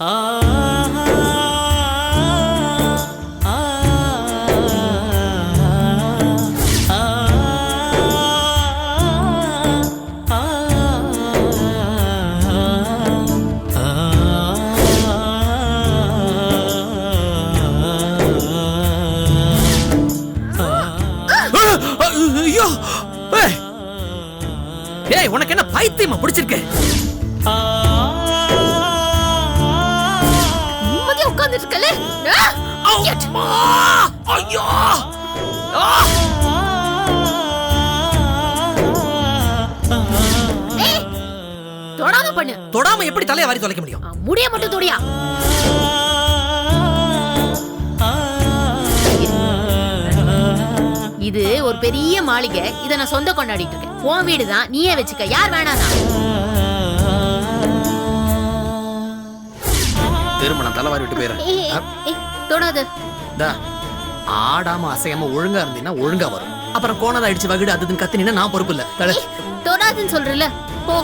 ஐயோ தொடாம எப்படி தலைய வாரி தொலைக்க முடியும்? முடிய மட்டும் தொடியா. இது ஒரு பெரிய மாளிகை. இத நான் சொந்த கொண்டாடிட்டு இருக்கேன். உன் வீடு தான் நீயே வச்சுக்க. யார் வேணாதான் திருமணம் தலைவாரி விட்டு போயிடுறேன் தொடாத. டா, ஆடாம அசையாம ஒழுங்கா இருந்தீங்கன்னா ஒழுங்கா வரும். அப்புறம் கோணதா அடிச்சு வகுடு அது இதுன்னு கத்தினீங்கன்னா நான் பொறுப்பு இல்ல. தொடாதுன்னு சொல்றல போ.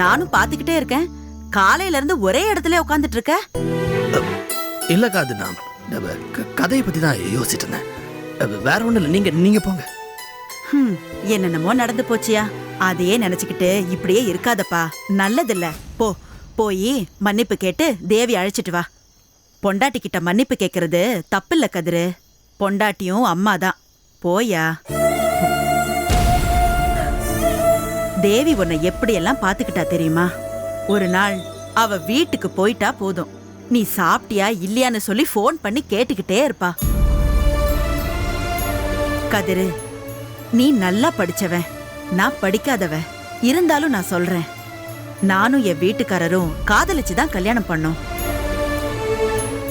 நானும் பாத்துக்கிட்டே இருக்கேன். காலையில இருந்து ஒரே இடத்துல உட்காந்துட்டு இருக்க இல்லக்கா அது நான் கதையை பத்தி தான் யோசிச்சுட்டு இருந்தேன் வேற ஒண்ணும் இல்லை நீங்க நீங்க போங்க. என்னென்னமோ நடந்து போச்சியா? அதையே நினைச்சுக்கிட்டு இப்படியே இருக்காதப்பா. நல்லதில்ல. போ போய் மன்னிப்பு கேட்டு தேவி அழைச்சிட்டு வா. பொண்டாட்டி கிட்ட மன்னிப்பு கேக்குறது தப்பில்ல கதிரு. பொண்டாட்டியும் அம்மாதான். போயா? தேவி உன்னை எப்படியெல்லாம் பார்த்துக்கிட்டா தெரியுமா? ஒரு நாள் அவ வீட்டுக்கு போயிட்டா போதும். நீ சாப்பிட்டியா இல்லையான்னு சொல்லி ஃபோன் பண்ணி கேட்டுக்கிட்டே இருப்பா. கதிரு நீ நல்லா படிச்சவன். நான் படிக்காதவன் இருந்தாலும் நான் சொல்றேன். நானும் என் வீட்டுக்காரரும் காதலிச்சு தான் கல்யாணம் பண்ணோம்.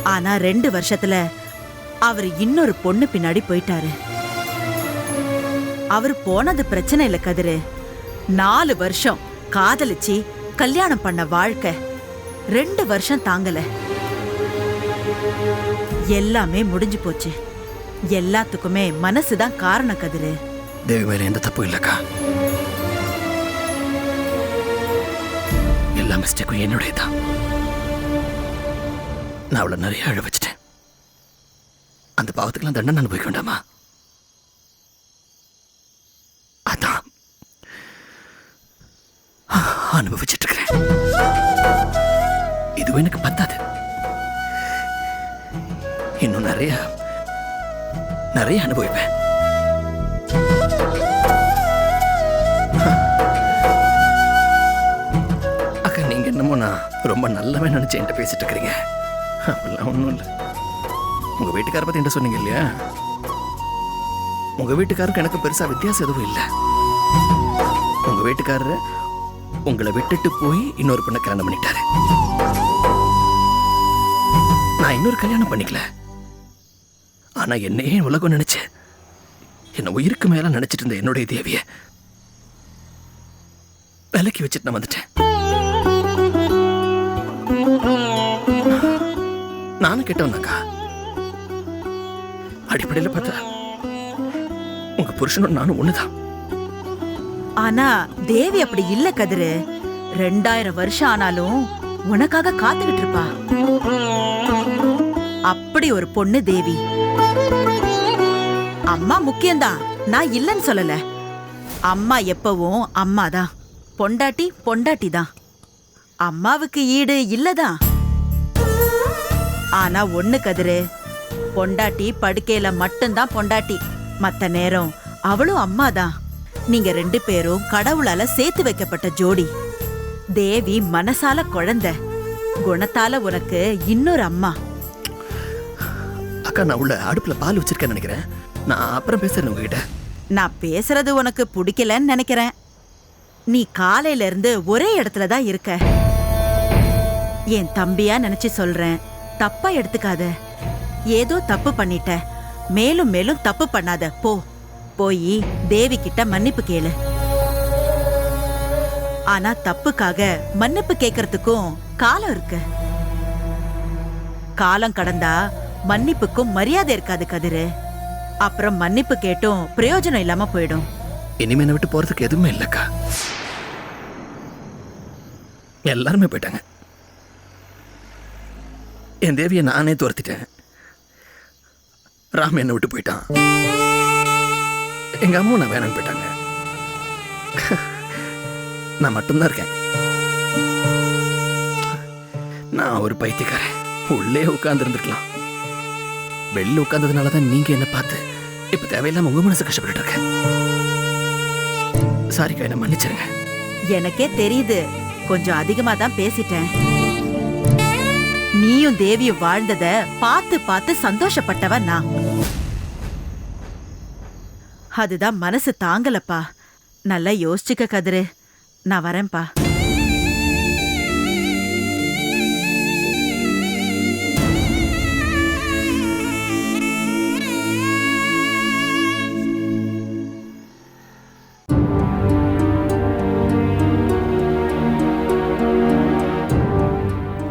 ஆனா ரெண்டு வருஷத்துல அவர் இன்னொரு பொண்ணு பின்னாடி போயிட்டாரு. அவர் போனது பிரச்சனை இல்லை கதிரு. நாலு வருஷம் காதலிச்சு கல்யாணம் பண்ண வாழ்க்கை ரெண்டு வருஷம் தாங்கல. எல்லாமே முடிஞ்சு போச்சு. எல்லாத்துக்குமே மனசுதான் காரணம் கதிரு. தேவி மேல எந்த தப்பு இல்லக்கா. எல்லா மிஸ்டேக்கும் என்னுடையதான் நான் அவளை நிறைய அழ வச்சுட்டேன். அந்த பாவத்துக்கெல்லாம் தண்டனை அனுபவிக்க வேண்டாமா? அதான். அனுபவிச்சுட்டு இருக்கிறேன் இதுவும் எனக்கு பத்தாது. இன்னும் நிறைய நிறைய அனுபவிப்பேன். அக்கா நீங்க என்னமோ நான் ரொம்ப நல்லவே நினைச்சு என்கிட்ட பேசிட்டு இருக்கிறீங்க அப்படிலாம் ஒன்றும் இல்லை. உங்க வீட்டுக்கார பத்தி என்ன சொன்னீங்க இல்லையா? உங்க வீட்டுக்காருக்கு எனக்கு பெருசா வித்தியாசம் எதுவும் இல்லை. உங்க வீட்டுக்காரரு உங்களை விட்டுட்டு போய் இன்னொரு பொண்ணை கல்யாணம் பண்ணிட்டாரு. நான் இன்னொரு கல்யாணம் பண்ணிக்கல. ஆனா என்னையே உலகம் நினைச்சேன் என்ன உயிருக்கு மேல நினைச்சிட்டு இருந்த என்னுடைய தேவிய விலக்கி வச்சுட்டு நான் வந்துட்டேன். நானும் கெட்டவனாக்கா அடிப்படையில் பார்த்தா உங்க புருஷனும் நானும் ஒண்ணுதான். ஆனா தேவி அப்படி இல்ல கதிரு. ரெண்டாயிரம் வருஷம் ஆனாலும் உனக்காக காத்துக்கிட்டு இருப்பா. அப்படி ஒரு பொண்ணு தேவி. அம்மா முக்கியம்தான். நான் இல்லைன்னு சொல்லல. அம்மா எப்பவும் அம்மா தான் பொண்டாட்டி பொண்டாட்டி தான் அம்மாவுக்கு ஈடு இல்லதான். ஆனா ஒண்ணு கதிரு பொண்டாட்டி படுக்கையில மட்டும்தான் பொண்டாட்டி. மத்த நேரம் அவளும் அம்மாதான். நீங்க ரெண்டு பேரும் கடவுளால சேர்த்து வைக்கப்பட்ட ஜோடி. தேவி மனசால குழந்தை. குணத்தால உனக்கு இன்னொரு அம்மா. அக்கா நான் உள்ள அடுப்புல பால் வச்சிருக்கேன்னு நினைக்கிறேன். நான் அப்புறம் பேசுறேன் உங்ககிட்ட. நான் பேசுறது உனக்கு பிடிக்கலன்னு நினைக்கிறேன். நீ காலையில இருந்து ஒரே இடத்துல தான் இருக்க. என் தம்பியா நினைச்சு சொல்றேன். தப்பா எடுத்துக்காத. ஏதோ தப்பு பண்ணிட்ட. மேலும் மேலும் தப்பு பண்ணாத. போ. போய் தேவி கிட்ட மன்னிப்பு கேளு. ஆனா தப்புக்காக மன்னிப்பு கேக்குறதுக்கும் காலம் இருக்கு. காலம் கடந்தா மன்னிப்புக்கும் மரியாதை இருக்காது கதிரு. அப்புறம் மன்னிப்பு கேட்டும் பிரயோஜனம் இல்லாம போயிடும். இனிமே விட்டு போறதுக்கு எதுவுமே இல்லக்கா. எல்லாருமே போயிட்டாங்க. என் தேவியை நானே துரத்திட்டேன். ராம் என்னை விட்டு போயிட்டான். எங்க அம்மா நான் வேணான்னு போயிட்டாங்க. நான் மட்டும்தான் இருக்கேன். நான் ஒரு பைத்தியக்காரன். உள்ளே உட்கார்ந்து வெளில உட்கார்ந்ததுனால தான் நீங்க என்ன பார்த்து இப்ப தேவையில்லாம உங்க மனசு கஷ்டப்பட்டு இருக்கேன். சாரிக்கா என்ன மன்னிச்சிருங்க. எனக்கே தெரியுது. கொஞ்சம் அதிகமா தான் பேசிட்டேன். நீயும் தேவியும் வாழ்ந்தத பார்த்து பார்த்து சந்தோஷப்பட்டவன் நான். அதுதான் மனசு தாங்கலப்பா. நல்லா யோசிச்சுக்க கதிரு. நான் வரேன்ப்பா.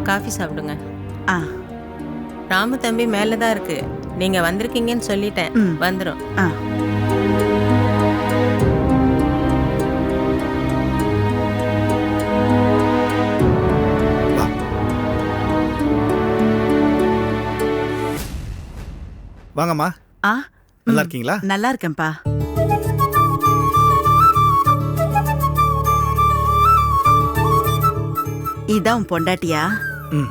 காஃபி சாப்பிடுங்க. ஆ. ராமு தம்பி மேலே தான் இருக்கு. நீங்க வந்திருக்கீங்கன்னு சொல்லிட்டேன். ம். வந்துரும். ஆ. வாங்கம்மா. ஆ நல்லா இருக்கீங்களா நல்லா இருக்கேன்ப்பா இதான் உன் பொண்டாட்டியா? ம்.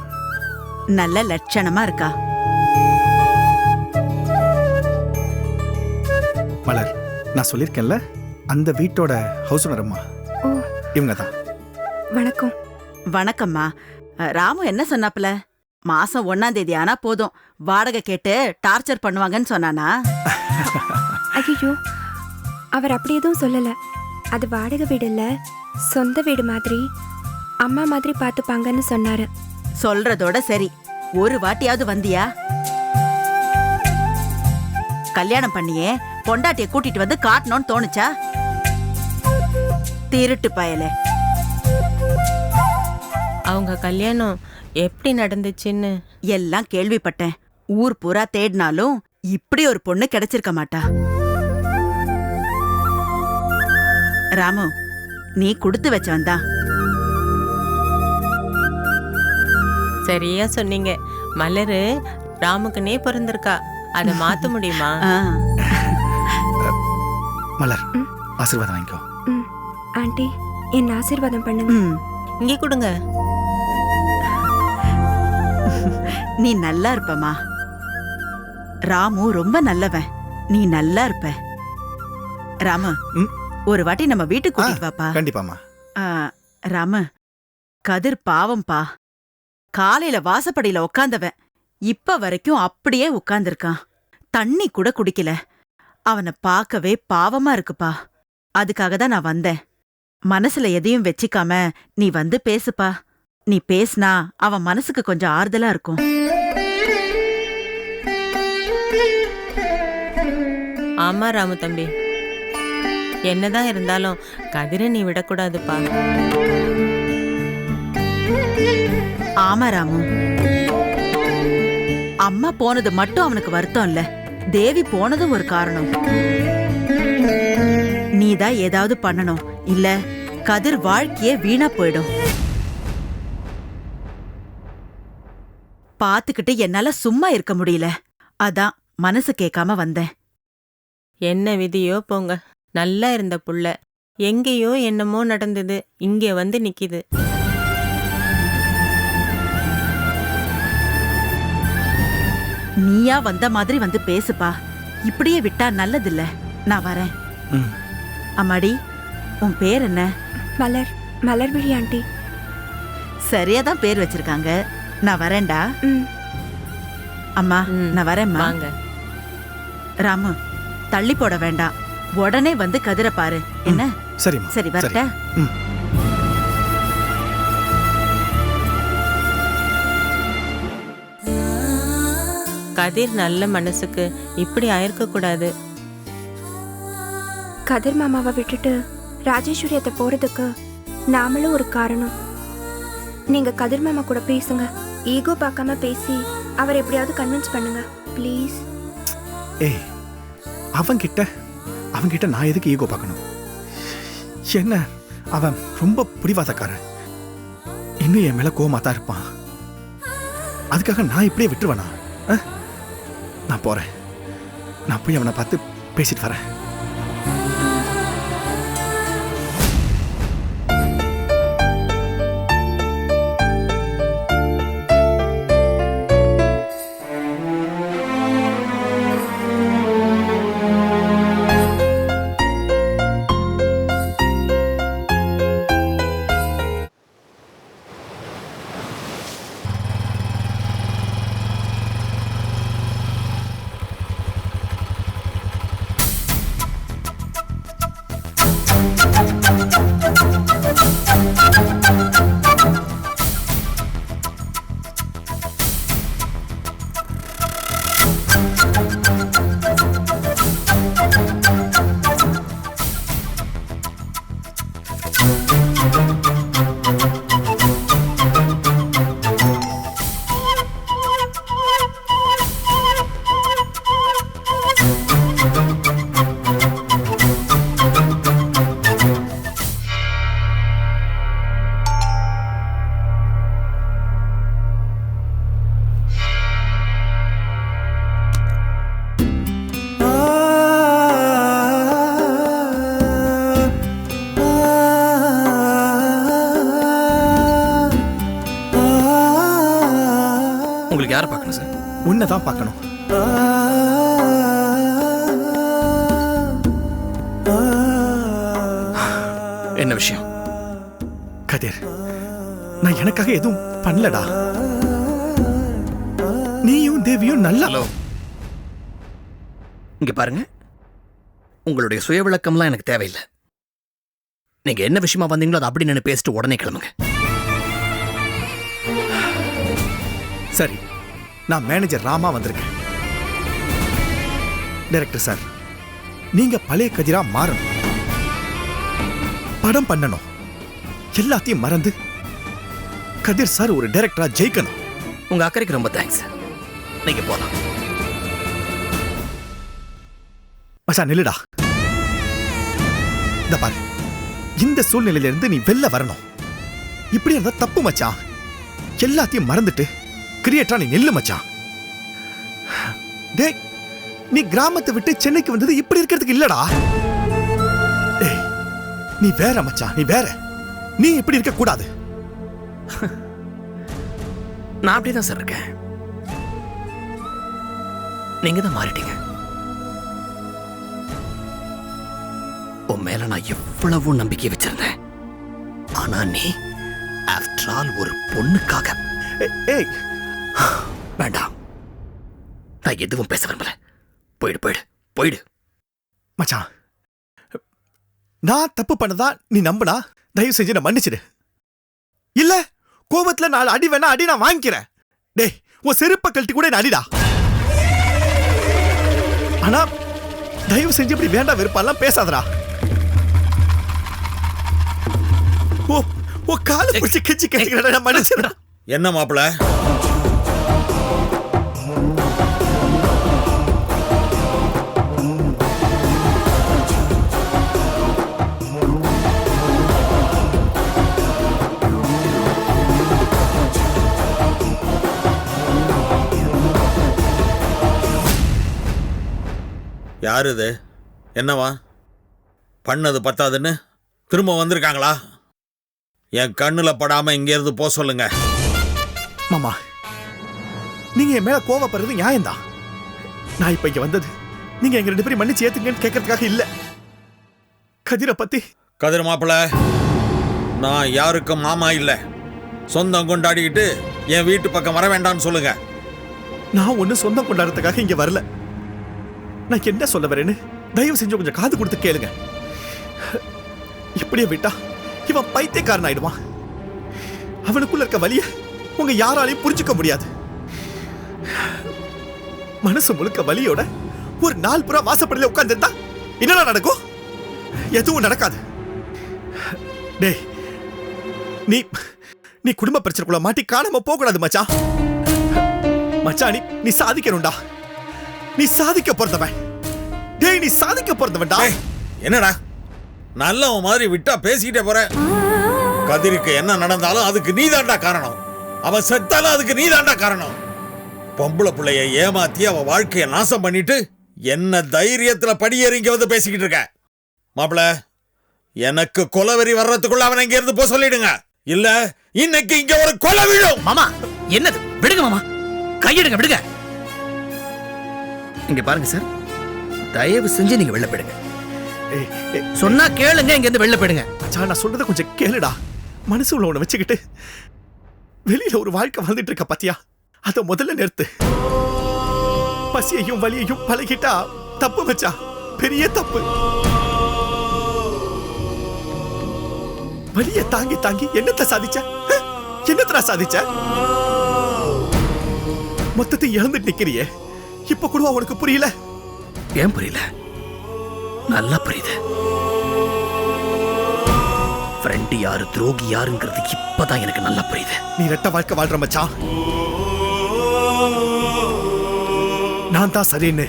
நல்ல லட்சணமா இருக்கா? மலர் நான் சொல்லியிருக்கேன்ல அந்த வீட்டோட ஹவுஸ் ஓனர் அம்மா ஓ. இவங்க தான் வணக்கம். வணக்கம்மா. ராமு என்ன சொன்னாப்ல மாசம் ஒன்னாம் தேதி ஆனா போதும். வாடகை கேட்டு டார்ச்சர் பண்ணுவாங்கன்னு சொன்னானா? ஐயோ அவர் அப்படி எதுவும் சொல்லல. அது வாடகை வீடு இல்ல சொந்த வீடு மாதிரி அம்மா மாதிரி பார்த்துப்பாங்கன்னு சொன்னாரு. சொல்றதோட சரி. ஒரு வாட்டியாவது வந்தியா? கல்யாணம் பண்ணியே பொண்டாட்டிய கூட்டிட்டு வந்து காட்டணும்னு தோணுச்சா? திருட்டு பயலே. அவங்க கல்யாணம் எப்படி நடந்துச்சுன்னு? எல்லாம் கேள்விப்பட்டேன். ஊர் பூரா தேடினாலும் இப்படி ஒரு பொண்ணு கிடைச்சிருக்க மாட்டா. ராமு நீ கொடுத்து வச்சவன் தான். சரியா சொன்னீங்க. மலரு ராமுக்குனே பிறந்திருக்கா. அதை மாத்த முடியுமா? மலர். ஆசீர்வாதம் வாங்கிக்கோ. ஆண்டி என் ஆசீர்வாதம் பண்ணுங்க. இங்கே கொடுங்க. நீ நல்லா இருப்பமா? ராமு ரொம்ப நல்லவன். நீ நல்லா இருப்ப. ராமு. ஒரு வாட்டி நம்ம வீட்டுக்கு கூட்டிட்டு வாப்பா. கண்டிப்பாம்மா. ஆ, ராமு கதிர் பாவம்பா. காலையில வாசப்படியில உக்காந்தவன். இப்ப வரைக்கும் அப்படியே உட்கார்ந்திருக்கான் தண்ணி கூட குடிக்கல. அவனை பார்க்கவே பாவமா இருக்குப்பா. அதுக்காக தான் நான் வந்தேன். மனசுல எதையும் வச்சிக்காம நீ வந்து பேசுப்பா. நீ பேசுனா அவன் மனசுக்கு கொஞ்சம் ஆறுதலா இருக்கும். ஆமா ராமு தம்பி. என்னதான் இருந்தாலும் கதிரை நீ விடக்கூடாதுப்பா. ஆமா ராமு. அம்மா போனது மட்டும் அவனுக்கு வருத்தம் இல்ல. தேவி போனதும் ஒரு காரணம். நீதான் ஏதாவது பண்ணணும். இல்ல கதிர் வாழ்க்கையே வீணா போயிடும். பாத்துக்கிட்டு என்னால சும்மா இருக்க முடியல. அதான் மனசு கேட்காம வந்தேன். என்ன விதியோ போங்க. நல்லா இருந்த புள்ள. எங்கேயோ என்னமோ நடந்தது. இங்கே வந்து நிக்குது. நீயா வந்த மாதிரி வந்து பேசுப்பா. இப்படியே விட்டா நல்லதில்ல. நான் வரேன். ம். அம்மாடி உன் பேர் என்ன? மலர் மலர்விழி ஆண்டி. சரியா தான் பேர் வச்சிருக்காங்க. நான் வரேன்டா. அம்மா. நான் வரேம்மா. வாங்க. ராமு தள்ளி போட வேண்டாம். உடனே வந்து கதிர பாரு. என்ன? சரிம்மா. சரி வரட்டா? கதிர் நல்ல மனசுக்கு இப்படி ஆயிருக்க கூடாது கதிர் மாமாவை விட்டுட்டு ராஜேஸ்வரியத்தை போறதுக்கு நாமளும் ஒரு காரணம். நீங்க கதிர் மாமா கூட பேசுங்க. ஈகோ பார்க்காம பேசி அவர் எப்படியாவது கன்வின்ஸ் பண்ணுங்க. ப்ளீஸ் ஏய் அவங்கிட்ட அவங்கிட்ட நான் எதுக்கு ஈகோ பார்க்கணும்? என்ன அவன் ரொம்ப பிடிவாதக்காரன். இன்னும் என் மேல கோமா தான் இருப்பான். அதுக்காக நான் இப்படியே விட்டுருவேனா? நான் போறேன். நான் போய் அவனை பார்த்து பேசிட்டு வரேன். சார் உன்னை தான் பார்க்கணும். என்ன விஷயம்? கதிர் நான் எனக்காக எதுவும் பண்ணலடா. நீயும் தேவியும் நல்லா இங்க பாருங்க. உங்களுடைய சுய விளக்கம்லாம் எனக்கு தேவையில்லை. நீங்க என்ன விஷயமா வந்தீங்களோ அதை அப்படி நின்று பேசிட்டு உடனே கிளம்புங்க. சரி நான் மேனேஜர் ராமா வந்திருக்கேன். டைரக்டர் சார் நீங்க பழைய கதிரா மாறணும். படம் பண்ணணும். எல்லாத்தையும் மறந்து கதிர் சார் ஒரு டைரக்டரா ஜெயிக்கணும். உங்க அக்கறைக்கு ரொம்ப தேங்க்ஸ் நீங்க போலாம். மச்சான் நில்லுடா. இந்த பாரு. இந்த சூழ்நிலையில இருந்து நீ வெளில வரணும். இப்படி இருந்தா தப்பு மச்சான். எல்லாத்தையும் மறந்துட்டு கிரியேட்டரா நீ நெல்லு மச்சான். டேய் நீ கிராமத்தை விட்டு சென்னைக்கு வந்தது இப்படி இருக்கிறதுக்கு இல்லடா. டேய் நீ வேற மச்சான் நீ வேற. நீ இப்படி இருக்க கூடாது. நான் அப்படிதான் சார் இருக்கேன். நீங்க தான் மாறிட்டீங்க. உன் மேல நான் எவ்வளவு நம்பிக்கை வச்சிருந்தேன். ஆனா நீ ஆஃப்டர் ஆல் ஒரு பொண்ணுக்காக. ஏய் வேண்டாம். நான் எதுவும் பேச விரும்பல. போயிடு போயிடு போயிடு. மச்சான் நான் தப்பு பண்ணதா நீ நம்புனா? தயவு செஞ்சு நான் மன்னிச்சிடு. இல்ல கோபத்துல நாலு அடி வேணா அடி நான் வாங்கிக்கிறேன். டேய் உன் செருப்ப கழட்டி கூட என்ன அடிடா. ஆனா தயவு செஞ்சு இப்படி வேண்டாம் வெறுப்பாலாம் பேசாதடா. ஓ ஓ கால பிடிச்சி கிச்சு கிச்சு மன்னிச்சிடா என்ன மாப்பிள? யார் இது? என்னவா? பண்ணது பத்தாதுன்னு? திரும்ப வந்திருக்காங்களா? என் கண்ணுல படாம இங்க இருந்து போக சொல்லுங்க. மாமா நீங்க என் மேல கோவப்படுறது நியாயம்தான் நான் இப்ப இங்க வந்தது நீங்க எங்க ரெண்டு பேரும் மன்னிச்சு ஏத்துங்கன்னு கேட்கறதுக்காக இல்ல. கதிரை பத்தி கதிர் மாப்பிள நான் யாருக்கும் மாமா இல்ல. சொந்தம் கொண்டாடிக்கிட்டு என் வீட்டு பக்கம் வர வேண்டாம்னு சொல்லுங்க. நான் ஒண்ணு சொந்தம் கொண்டாடுறதுக்காக இங்க வரல. நான் என்ன சொல்ல வரேன்னு? தயவு செஞ்சு கொஞ்சம் காது கொடுத்து கேளுங்க. இப்படியே விட்டா இவன் பைத்தியக்காரன் ஆயிடுவான் அவனுக்குள்ள இருக்க வலிய உங்க யாராலையும் புரிஞ்சுக்க முடியாது. மனசு முழுக்க வலியோட ஒரு நாள் புறா வாசப்படியில உட்கார்ந்துருந்தா என்னடா நடக்கும்? எதுவும் நடக்காது. டேய் நீ நீ குடும்ப பிரச்சனைக்குள்ள மாட்டி காணாம போகக்கூடாது மச்சா மச்சா நீ நீ சாதிக்கணும்டா. நீ சாதிக்க பிறந்தவன் டேய் நீ சாதிக்க பிறந்தவன்டா ஏய், என்னடா? நல்லவன் மாதிரி விட்டா பேசிக்கிட்டே போற. கதிருக்கு என்ன நடந்தாலும் அதுக்கு நீதாண்டா காரணம். அவன் செத்தாலும் அதுக்கு நீதாண்டா காரணம். பொம்பளை பிள்ளைய ஏமாத்தி அவ வாழ்க்கைய நாசம் பண்ணிட்டு என்ன தைரியத்துல படியேறி இங்க வந்து பேசிக்கிட்டு இருக்க. மாப்பிள எனக்கு கொலவெறி வர்றதுக்குள்ள அவனை இங்க இருந்து போக சொல்லிடுங்க. இல்ல இன்னைக்கு இங்க ஒரு கொலை விழும். மாமா என்னது? விடுங்க மாமா. கையெடுங்க விடுங்க. இங்க பாருங்க சார். தயவு செஞ்சு நீங்க வெளில போயிடுங்க. ஏய், சொன்னா கேளுங்க இங்க இருந்து வெளில போயிடுங்க. அச்சா நான் சொல்றத கொஞ்சம் கேளுடா. மனசு உள்ள உன்னை வச்சுக்கிட்டு வெளியில ஒரு வாழ்க்கை வாழ்ந்துட்டு இருக்க பாத்தியா? அத முதல்ல நிறுத்து. பசியையும் வலியையும் பழகிட்டா தப்பு மச்சா. பெரிய தப்பு. வலிய தாங்கி தாங்கி என்னத்த சாதிச்ச? ஹ? என்னத்தடா சாதிச்ச? மொத்தத்தை இழந்துட்டு நிக்கிறியே. இப்ப கூட உனக்கு புரியல? ஏன் புரியல? நல்லா புரியுது. ஃப்ரெண்ட் யாரு துரோகி யாருங்கிறது இப்பதான் எனக்கு நல்லா புரியுது. நீ ரெட்ட வாழ்க்கை வாழ்ற மச்சான். நான் தான் சரின்னு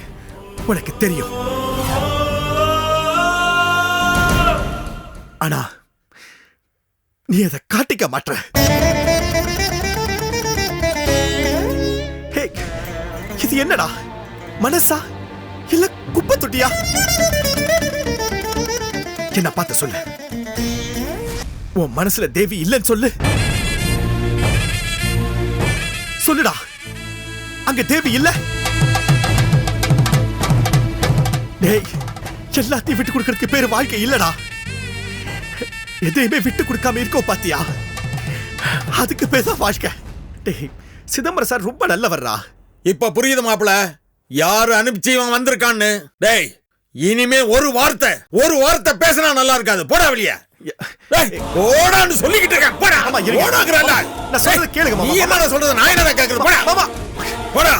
உனக்கு தெரியும். ஆனா நீ அதை காட்டிக்க மாட்ற. ஹே, இது என்னடா? மனசா? இல்ல குப்பை தொட்டியா என்ன பார்த்து சொல்லு. உன் மனசுல தேவி இல்லைன்னு சொல்லு. சொல்லுடா. அங்க தேவி இல்ல? டேய் எல்லாத்தையும் விட்டு கொடுக்கறதுக்கு பேரு வாழ்க்கை இல்லடா. எதையுமே விட்டு கொடுக்காம இருக்கோ பாத்தியா? அதுக்கு பேர் தான் வாழ்க்கை. டேய் சிதம்பரம் சார் ரொம்ப நல்லவர்ரா. இப்ப புரியுது மாப்பிள்ள. யாரு அனுப்பிச்சு இவன் வந்திருக்கான்னு? டேய் இனிமே ஒரு வார்த்தை ஒரு வார்த்தை பேசினா நல்லா இருக்காது. போடா வெளிய. போடான்னு சொல்லிக்கிட்டு இருக்கேன். போடா. ஆமா, இருங்க. போடாங்கறல்ல நான் சொல்றதை கேளுங்க. நீ என்ன சொல்றது? நான் என்ன கேக்குறது? போடா. போடா.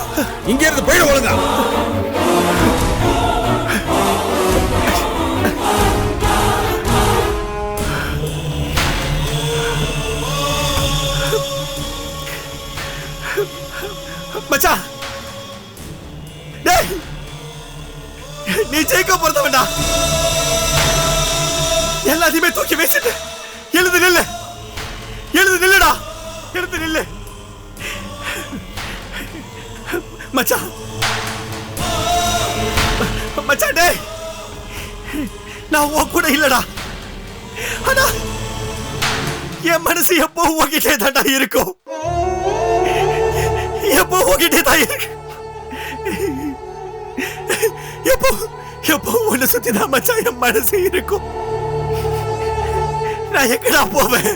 இங்க இருந்து போயிடு ஒழுங்கா. நீ ஜெயிக்க எல்லாத்தையுமே தூக்கி வீசிட்டு எழுது நில்லு. எழுது நில்லுடா. எழுது நில்லு. மச்சான். மச்சான் டேய். நான் உன் கூட இல்லடா. ஆனா என் மனசு எப்போ உங்ககிட்டே தான்டா இருக்கும் எப்போ உங்ககிட்டே தான் இருக்கு. எப்போ எப்போ உன்னை சுத்தி தான் மச்சான் என் மனசு இருக்கும் நான் எங்கடா போவேன்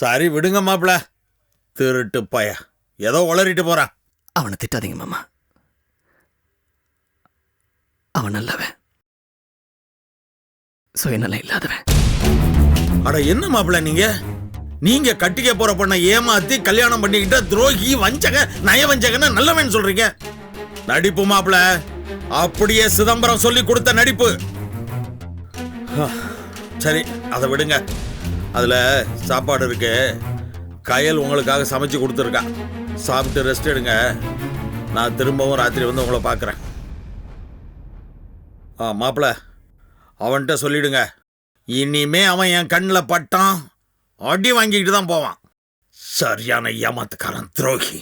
சரி விடுங்க மாப்பிள. திருட்டு பய. ஏதோ உளறிட்டு போறான் அவனை திட்டாதீங்க மாமா. அவன் நல்லவன். சுயநலம் இல்லாதவன். அட என்ன மாப்பிள்ள நீங்க? நீங்க கட்டிக்க போற பொண்ண ஏமாத்தி கல்யாணம் பண்ணிக்கிட்ட துரோகி வஞ்சக நயவஞ்சகன்னு நல்லவன் சொல்றீங்க. நடிப்பு மாப்பிள்ள அப்படியே சிதம்பரம் சொல்லி கொடுத்த நடிப்பு. சரி அதை விடுங்க. அதில் சாப்பாடு இருக்கு. கயல் உங்களுக்காக சமைச்சு கொடுத்துருக்கா. சாப்பிட்டு ரெஸ்ட் எடுங்க. நான் திரும்பவும் ராத்திரி வந்து உங்களை பார்க்குறேன். ஆ மாப்பிள்ள அவன்கிட்ட சொல்லிடுங்க. இனிமே அவன் என் கண்ணில் பட்டான். அடி வாங்கிக்கிட்டு தான் போவான். சரியான ஏமாத்துக்காரன் துரோகி.